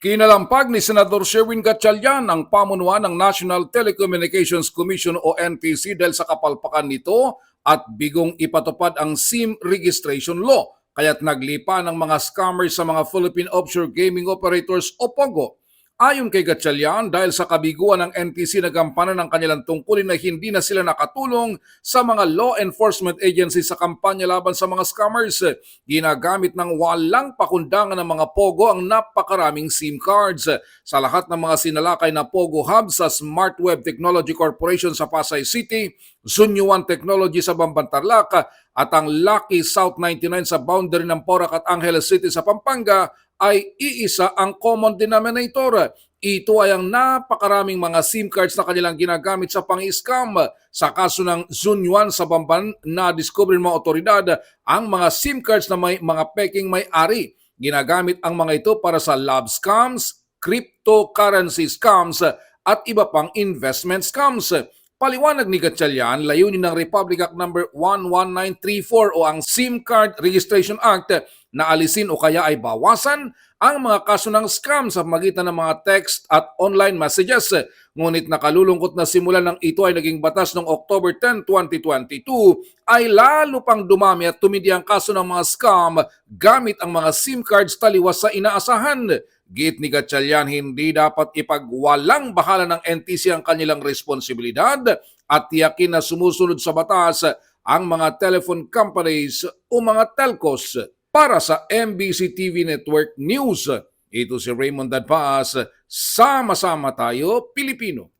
Kinalampag ni Senador Sherwin Gatchalian ang pamunuan ng National Telecommunications Commission o NTC dahil sa kapalpakan nito at bigong ipatupad ang SIM registration law. Kaya't naglipa ng mga scammers sa mga Philippine Offshore Gaming Operators o POGO. Ayon kay Gatchalian, dahil sa kabiguan ng NTC nagampanan ng kanilang tungkulin na hindi na sila nakatulong sa mga law enforcement agencies sa kampanya laban sa mga scammers, ginagamit ng walang pakundangan ng mga POGO ang napakaraming SIM cards. Sa lahat ng mga sinalakay na POGO hub sa Smart Web Technology Corporation sa Pasay City, Sunyuan Technology sa Bambantarlac at ang Lucky South 99 sa boundary ng Porac at Angeles City sa Pampanga ay iisa ang common denominator. Ito ay ang napakaraming mga SIM cards na kanilang ginagamit sa pang-scam. Sa kaso ng Zunyuan sa Bamban na discover ng mga otoridad ang mga SIM cards na may mga peking may-ari. Ginagamit ang mga ito para sa love scams, cryptocurrency scams at iba pang investment scams. Paliwanag ni Gatchalian, layunin ng Republic Act No. 11934 o ang SIM Card Registration Act na alisin o kaya ay bawasan ang mga kaso ng scam sa magitan ng mga text at online messages. Ngunit nakalulungkot na simula ng ito ay naging batas noong October 10, 2022 ay lalo pang dumami at tumindi ang kaso ng mga scam gamit ang mga SIM cards taliwas sa inaasahan. Git ni Gatchalian, hindi dapat ipagwalang bahala ng NTC ang kanilang responsibilidad at tiyakin na sumusunod sa batas ang mga telephone companies o mga telcos para sa MBC TV Network News. Ito si Raymond Dadpaas, sama-sama tayo Pilipino.